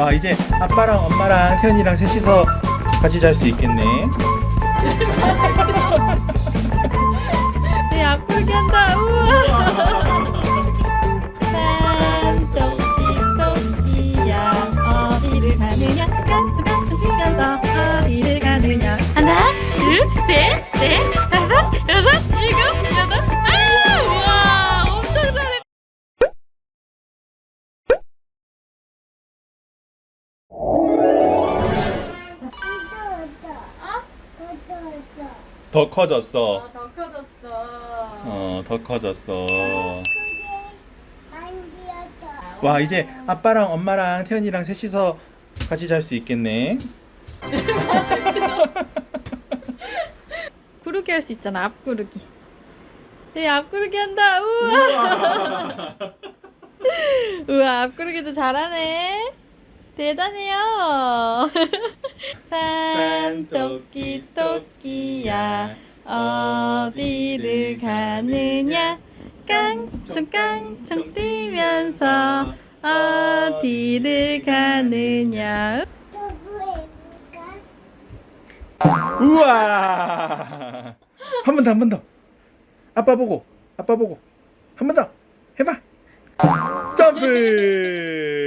와 이제 아빠랑 엄마랑 태연이랑 셋이서 같이 잘 수 있겠네. 내 앞구르기 한다. 우와. 어디를 가느냐 깡충깡충 뛰면서 어디를 가느냐 하나 둘 셋 더 커졌어. 어, 더 커졌어. 어, 더 커졌어. 와 이제 아빠랑 엄마랑 태연이랑 셋이서 같이 잘 수 있겠네. 구르기 할 수 있잖아 앞구르기. 내 앞구르기 한다. 우와. 우와 앞구르기도 잘하네. 대단해요. 산 토끼 토끼야 어디를 가느냐 깡충깡충 뛰면서 어디를 가느냐 우와! 한 번 더, 한 번 더. 아빠 보고, 아빠 보고. 한 번 더. 해봐. 점프!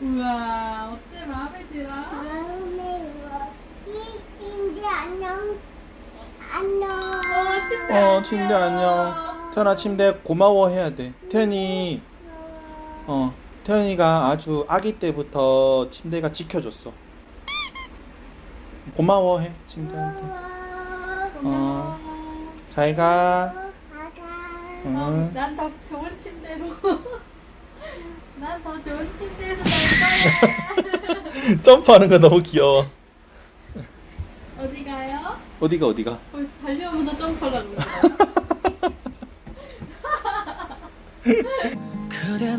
우와 어때 마음에 들어? 어 침대 어, 안녕. 태연아, 침대 고마워 해야 돼. 태연이, 어, 태연이가 아주 아기 때부터 침대가 지켜줬어. 고마워해, 침대한테. 고마워 잘 가. 응. 난 더 좋은 침대로 난 더 좋은 침대에서 잘 거야 점프하는 거 너무 귀여워. 어디 가요? 어디가, 어디가? 거기서 달려오면서 점프하려고 그래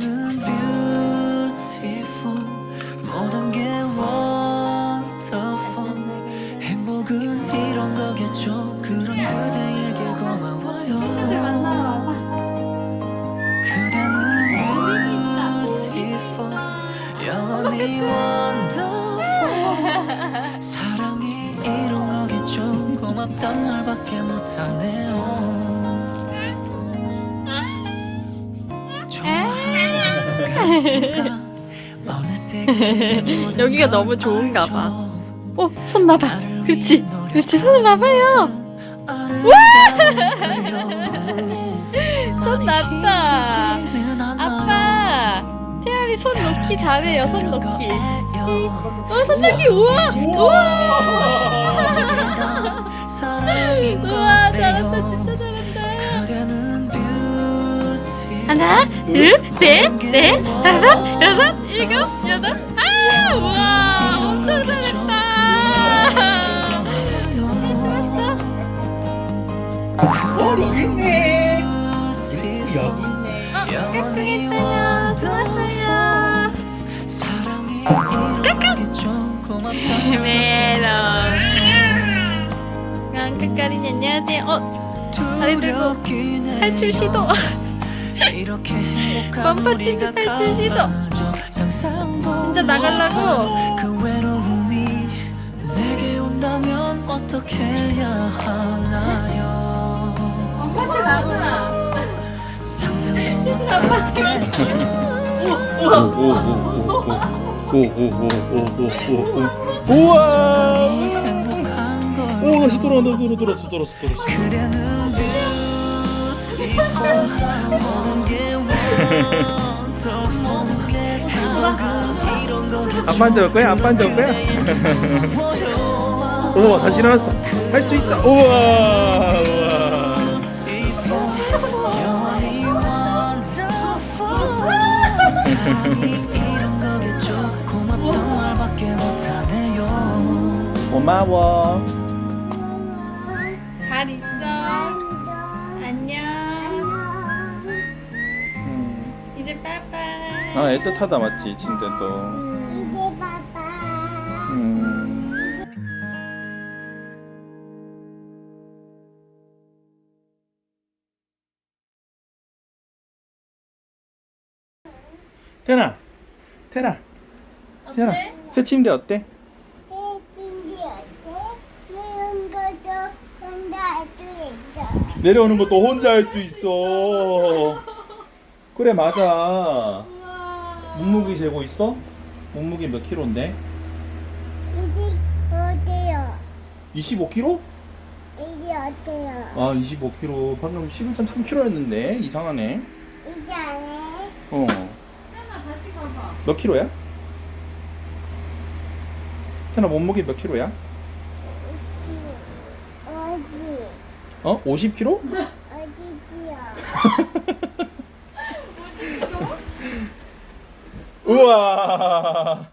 고맙단 말밖에 못하네요 여기가 너무 좋은가 봐. 어, 손 놔봐. 그렇지. 그렇지. 손을 놔봐요. 손 놨다. 아빠. 태연이 손 놓기 잘해요. 손 놓기. 어, 손 놓기. 우와. 우와. 우와, 잘한다. 진짜 잘한다. 하나, 둘, 셋, 넷, 다섯, 여섯, 일곱, 여덟. 아, 우와. 엄청 잘했다. 어, 여기 있네. 여기 어, 깍깍했어요. 좋았어요. 메롱. 깡 깍거리니 안녕하세요. 어, 다리 들고 탈출 시도. 범퍼 침대 탈출 시도. 진짜 나가려고? 그 외로움이 내게 온다면 어떻게 해야 하나요 엄마한테 나오나? 상상도 아빠한테 오오오오오오오오오오오 우와 행복한 걸오 다시 돌아온다 돌아 돌았어 돌았어 돌았어 그대는 beautiful 모든 게 wonderful 모든 게 행복은 이 오, 다시 돌아온다. 돌아, 돌았어, 돌았어, 돌았어. 아빠한테 올 거야? 아빠한테 올 거야? 우와, 다시 일어났어. 할 수 있어. 우와. 고마워. 잘 있어. 안녕. 음. 이제 빠빠이. 아 애틋하다 맞지 진짜 또. 음. 이제 봐봐. 음. 태나, 태나, 태나, 새 침대 어때? 내려오는 것도 혼자 할 수 있어 그래 맞아 우와. 몸무게 재고 있어? 몸무게 몇 킬로인데? 25kg? 아 25kg 방금 11.3kg였는데 이상하네 어 태연아 다시 가봐. 몇 킬로야? 태연아 몸무게 몇 킬로야? 어? 50kg? 50kg? 우와